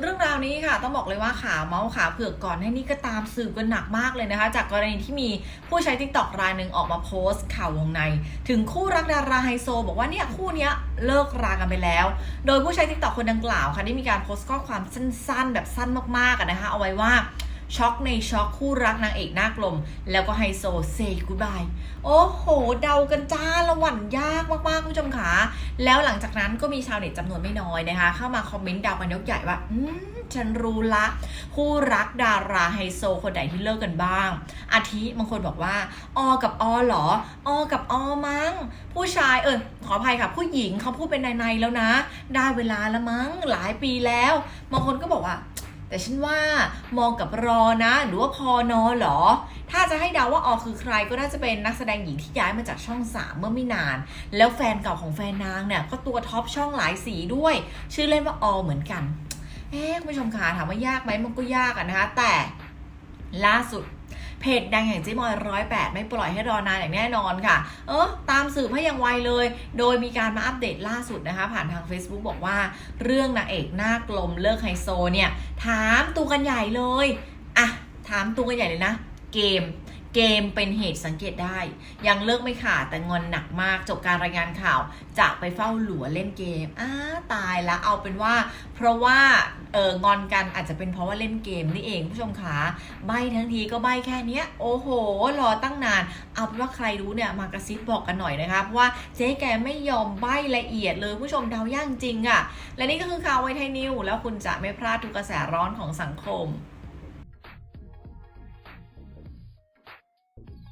เรื่องราวนี้ค่ะต้องบอกเลยว่าขาเมาส์ขาเผือกก่อนให้นี่ก็ตามสืบกันหนักมากเลยนะคะ จากกรณีที่มีผู้ใช้ทิกตอกรายหนึ่งออกมาโพสต์ข่าววงใน ถึงคู่รักดาราไฮโซ บอกว่าเนี่ยคู่นี้เลิกรากันไปแล้ว โดยผู้ใช้ทิกตอกคนดังกล่าวค่ะได้มีการโพสต์ข้อความสั้นๆ แบบสั้นมากๆนะคะเอาไว้ว่า ช็อกในช็อกคู่รักนางเอกหน้ากลม แล้วก็ไฮโซเซกูบายโอ้โห เดากันจ้าละหวันยากมากๆคุณผู้ชมขาแล้วหลังจากนั้นก็มีชาวเน็ตจำนวนไม่น้อยนะคะ เข้ามาคอมเมนต์เดากันยกใหญ่ว่า อืมฉันรู้ละ คู่รักดาราไฮโซคนไหนที่เลิกกันบ้าง อาทิบางคนบอกว่าออกับออเหรอออกับออมั้ง ผู้ชายเออขออภัยค่ะ ผู้หญิงเขาพูดเป็นในๆแล้วนะ ได้เวลาละมั้งหลายปีแล้วบางคนก็บอกว่า แต่ฉันว่ามองกับรอนะ หรือว่าพอนอหรอ ถ้าจะให้เดาว่าออคือใครก็น่าจะเป็นนักแสดงหญิงที่ย้ายมาจากช่องสามเมื่อไม่นาน แล้วแฟนเก่าของแฟนนางเนี่ย ก็ตัวท็อปช่องหลายสีด้วย ชื่อเล่นว่าออเหมือนกันเอ๊ะคุณผู้ชมคะถามว่ายากไหมมันก็ยากอะนะคะแต่ล่าสุด เพจดังอย่างเจ๊มอยร้อยแปดไม่ปล่อยให้รอนานอย่างแน่นอนค่ะ เออตามสืบให้ยังไวเลย โดยมีการมาอัปเดตล่าสุดนะคะ ผ่านทาง Facebook บอกว่าเรื่องนางเอกหน้ากลมเลิกไฮโซเนี่ย ถามตัวกันใหญ่เลยอะถามตัวกันใหญ่เลยนะ เกม เกมเป็นเหตุสังเกตได้ ยังเลิกไม่ขาดแต่งอนหนักมากจบการรายงานข่าวจะไปเฝ้าหลัวเล่นเกมอ้าตายแล้วเอาเป็นว่า เพราะว่าเอองอนกันอาจจะเป็นเพราะว่าเล่นเกมนี่เองผู้ชมขาใบทั้งทีก็ใบแค่เนี้ยโอ้โห รอตั้งนาน เอาเป็นว่าใครรู้เนี่ยมากระซิบบอกกันหน่อยนะคะเพราะว่าเจ๊แกไม่ยอมใบละเอียดเลยผู้ชมเดาย่างจริงอะ่ะ และนี่ก็คือข่าวไวไทยนิวแล้วคุณจะไม่พลาดทุกกระแสร้อนของสังคม